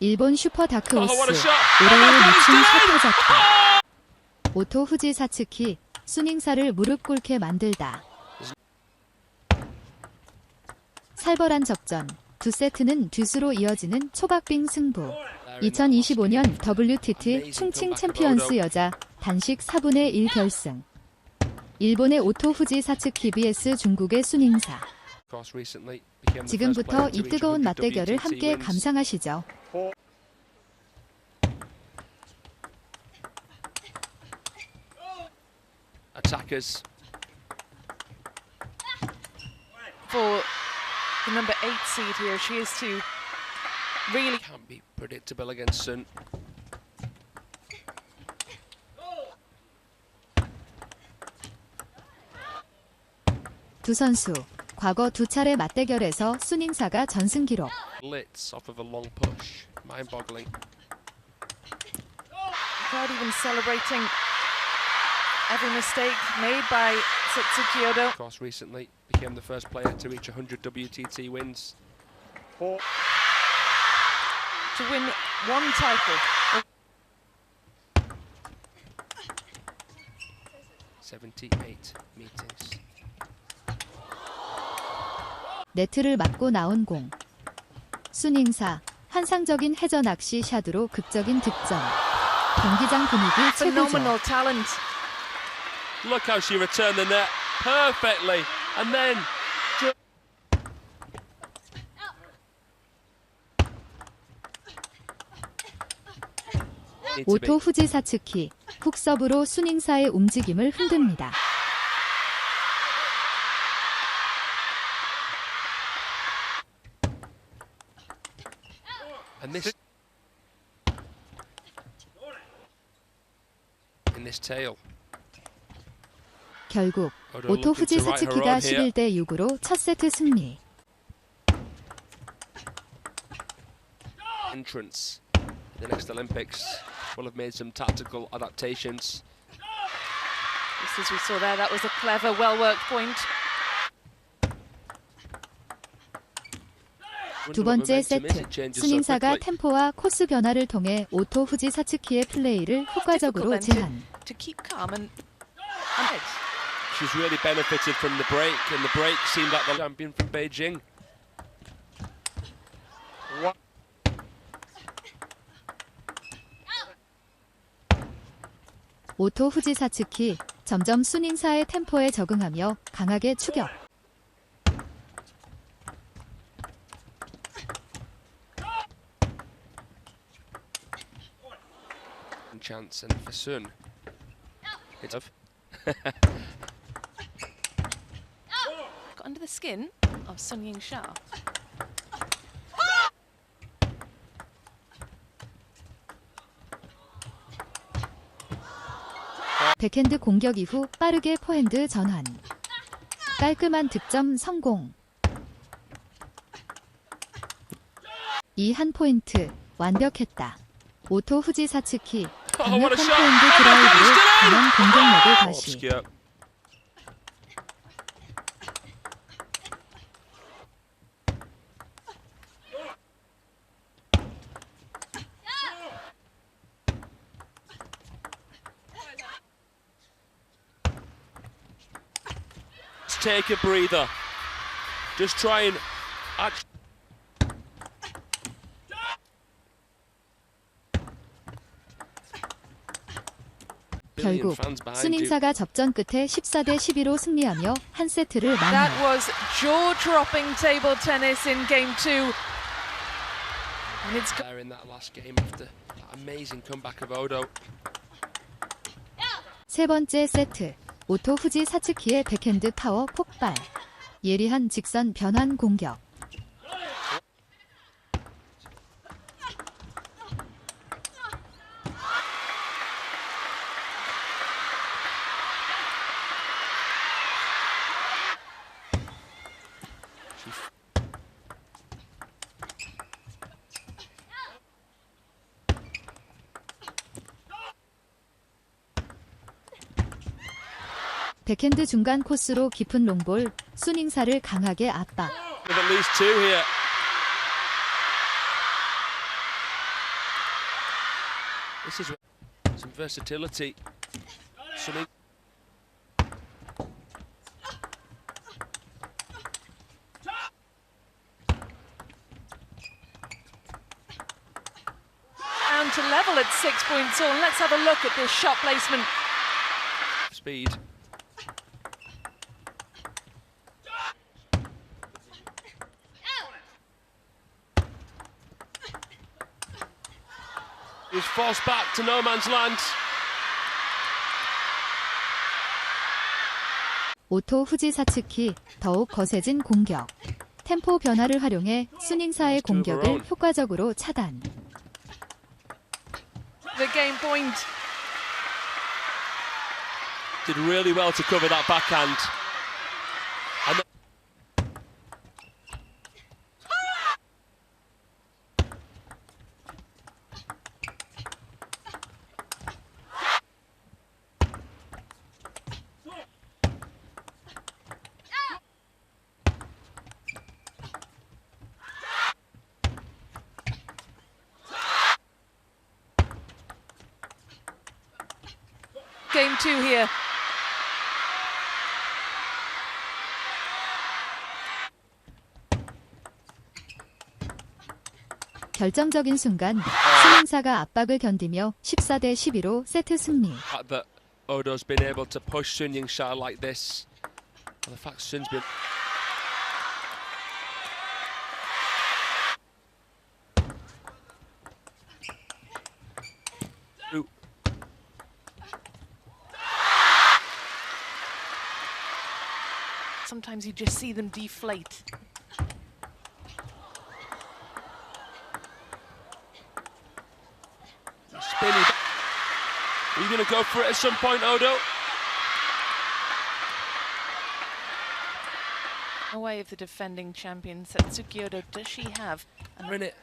일본 슈퍼 다크호스 shot. 올해의 미친 it. 흩어졌다. 오토 후지 사츠키 수닝사를 무릎 꿇게 만들다. 살벌한 접전. 두 세트는 듀스로 이어지는 초박빙 승부. 2025년 WTT 충칭 챔피언스 여자 단식 4분의 1 결승. 일본의 오토 후지 사츠키 vs 중국의 수닝사. 지금부터 이 뜨거운 맞대결을 함께 감상하시죠. Attackers. for the number eight seed here. She is to really Can't be predictable against Sun. 두 선수 과거 두 차례 맞대결에서 수닝사가 전승 기록. Blitz off of a long push. Mind boggling. crowd even celebrating every mistake made by Satsuki Odo. Of course, recently became the first player to reach 100 WTT wins. to win one title. 78 meetings. 네트를 맞고 나온 공. 수닝사 환상적인 해저 낚시 샷으로 극적인 득점. 경기장 분위기 최고죠. Phenomenal talent. Look how she returned the net perfectly. And then ju- Need to be. 오토 후지 사츠키 훅 서브로 수닝사의 움직임을 흔듭니다. 결국 Odo 오토 looking 후지 to right her 사츠키가 own here. 11대 6으로 첫 세트 승리. entrance in the next Olympics will have made some tactical adaptations. Just as we saw there, that was a clever, well-worked point. 두 번째 세트 수닝사가 템포와 코스 변화를 통해 오토 후지 사츠키의 플레이를 효과적으로 제한. to, to keep calm and, and edge. She's really benefited from the break, and the break seemed like the champion from Beijing. 오토 후지 사츠키 점점 수닝사의 템포에 적응하며 강하게 추격. Chance and for Sun. It's of Got under the skin of Sun Ying Sha. 백핸드 공격 이후 빠르게 포핸드 전환. 깔끔한 득점 성공. 이 한 포인트 완벽했다. 오토 후지 사츠키 Oh, 강력한 shot! 포핸드 Oh my God, 드라이브로 he's done it! 강한 공격력을 Oh, 다시. obscure. Just take a breather. Just try and act. 결국. 수닝사가 접전 끝에 14대 12로 승리하며 한 세트를 That 마무리. was jaw-dropping table tennis in game two. And it's there in that last game after that amazing comeback of Odo. 세 번째 세트. 오토 후지 사츠키의 백핸드 파워 폭발. 예리한 직선 변환 공격. 백핸드 중간 코스로 깊은 롱볼, 수닝사를 강하게 압박. To level at six points all. And let's have a look at this shot placement. Speed. He's forced back to no man's land. 오토 후지 사츠키 더욱 거세진 공격. 템포 변화를 활용해 수닝사의 공격을 효과적으로 차단. The game point. Did really well to cover that backhand. Game two here. 결정적인 순간 수닝사가 압박을 견디며 14대 12로 세트 승리. fact that Odo's been able to push Sun Ying Sha like this, and the fact Sun's been Sometimes you just see them deflate. spinny. Are you going to go for it at some point, Odo? Away of the defending champion Satsuki Odo. Does she have? We're in it.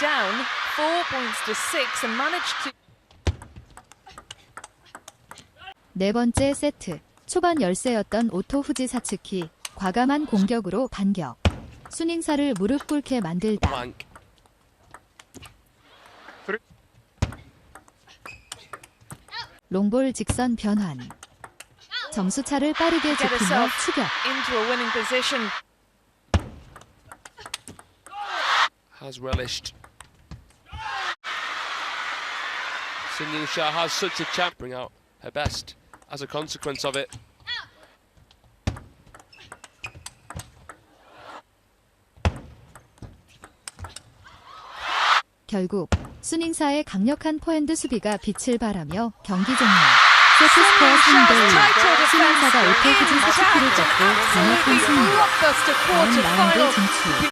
Down four points to six and managed to. 네 번째 세트. 초반 열세였던 오토 후지 사츠키. 과감한 공격으로 반격. 수닝사를 무릎 꿇게 만들다. 롱볼 직선 변환. 점수차를 빠르게 좁히며 추격. Has relished. Sun Ying Sha has such a chance. Bring out her best as a consequence of it. 결국 수닝사의 강력한 포핸드 수비가 빛을 발하며 경기 종료. 세트 스코어 3대 1. 수닝사가 오토 후지 사츠키를 꺾고 강력한 승리. 다음 라운드 진출.